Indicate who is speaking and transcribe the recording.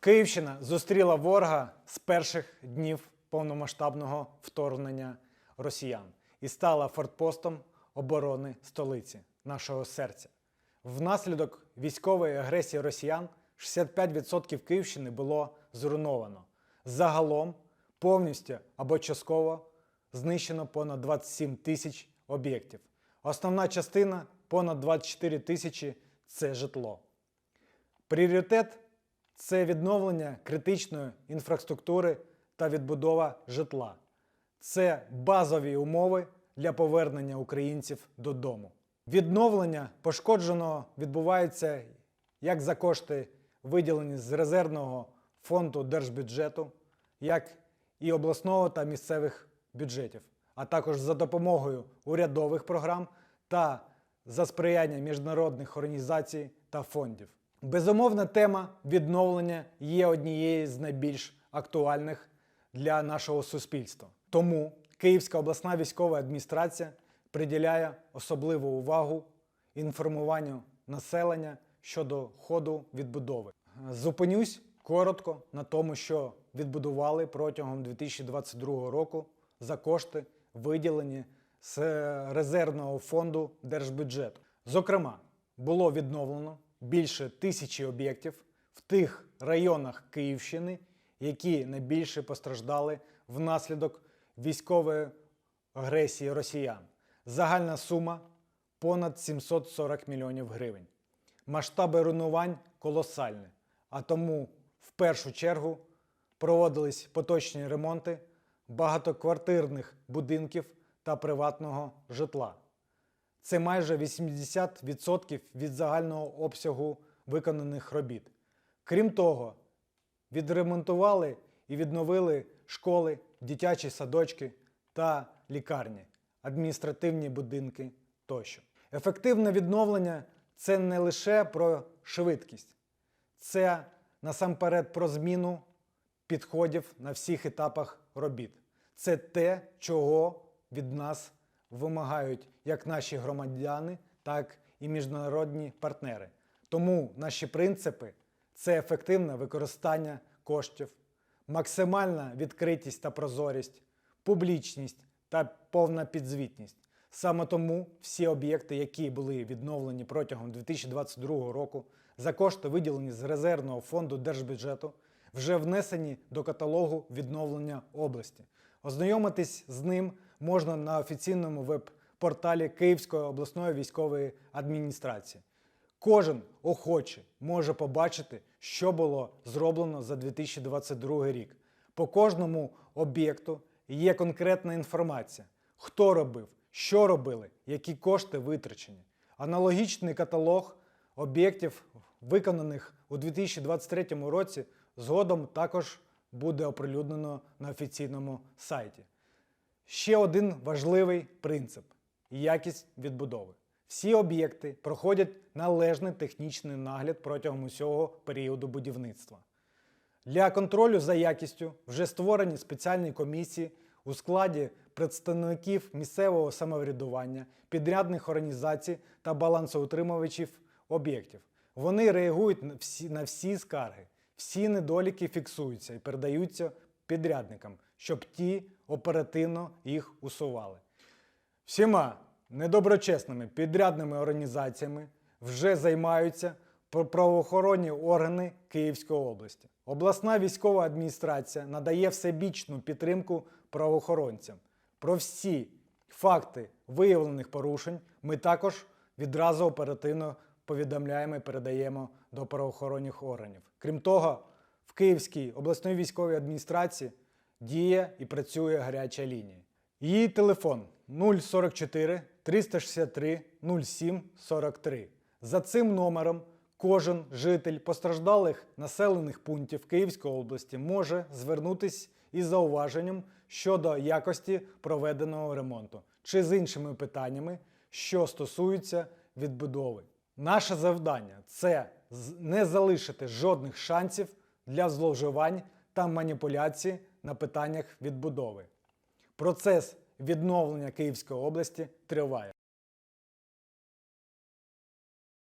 Speaker 1: Київщина зустріла ворога з перших днів повномасштабного вторгнення росіян і стала фортпостом оборони столиці нашого серця. Внаслідок військової агресії росіян 65% Київщини було зруйновано. Загалом повністю або частково знищено понад 27 тисяч об'єктів. Основна частина понад 24 тисячі це житло. Пріоритет це відновлення критичної інфраструктури та відбудова житла. Це базові умови для повернення українців додому. Відновлення пошкодженого відбувається як за кошти, виділені з резервного фонду держбюджету, як і обласного та місцевих бюджетів, а також за допомогою урядових програм та за сприяння міжнародних організацій та фондів. Безумовна тема відновлення є однією з найбільш актуальних для нашого суспільства. Тому Київська обласна військова адміністрація приділяє особливу увагу інформуванню населення щодо ходу відбудови. Зупинюсь коротко на тому, що відбудували протягом 2022 року за кошти, виділені з резервного фонду держбюджету. Зокрема, було відновлено більше тисячі об'єктів в тих районах Київщини, які найбільше постраждали внаслідок військової агресії росіян. Загальна сума понад 740 мільйонів гривень. Масштаби руйнувань колосальні, а тому в першу чергу проводились поточні ремонти багатоквартирних будинків та приватного житла. Це майже 80% від загального обсягу виконаних робіт. Крім того, відремонтували і відновили школи, дитячі садочки та лікарні, адміністративні будинки тощо. Ефективне відновлення це не лише про швидкість, це насамперед про зміну підходів на всіх етапах робіт. Це те, чого від нас вимагають як наші громадяни, так і міжнародні партнери. Тому наші принципи це ефективне використання коштів, максимальна відкритість та прозорість, публічність та повна підзвітність. Саме тому всі об'єкти, які були відновлені протягом 2022 року за кошти, виділені з резервного фонду держбюджету, вже внесені до каталогу відновлення області. Ознайомитись з ним можна на офіційному веб-порталі Київської обласної військової адміністрації. Кожен охоче може побачити, що було зроблено за 2022 рік. По кожному об'єкту є конкретна інформація, хто робив, що робили, які кошти витрачені. Аналогічний каталог об'єктів, виконаних у 2023 році, згодом також буде оприлюднено на офіційному сайті. Ще один важливий принцип якість відбудови. Всі об'єкти проходять належний технічний нагляд протягом усього періоду будівництва. Для контролю за якістю вже створені спеціальні комісії у складі представників місцевого самоврядування, підрядних організацій та балансоутримувачів об'єктів. Вони реагують на всі, на всі скарги, всі недоліки фіксуються і передаються підрядникам, щоб ті оперативно їх усували. Всіма недоброчесними підрядними організаціями вже займаються пр- правоохоронні органи Київської області. Обласна військова адміністрація надає всебічну підтримку правоохоронцям. Про всі факти виявлених порушень ми також відразу оперативно повідомляємо і передаємо до правоохоронних органів. Крім того, в Київській обласній військовій адміністрації діє і працює гаряча лінія. Її телефон 044 363 07 43. За цим номером кожен житель постраждалих населених пунктів Київської області може звернутися із зауваженням щодо якості проведеного ремонту чи з іншими питаннями, що стосуються відбудови. Наше завдання це не залишити жодних шансів для зловживань та маніпуляцій на питаннях відбудови. Процес відновлення Київської області триває.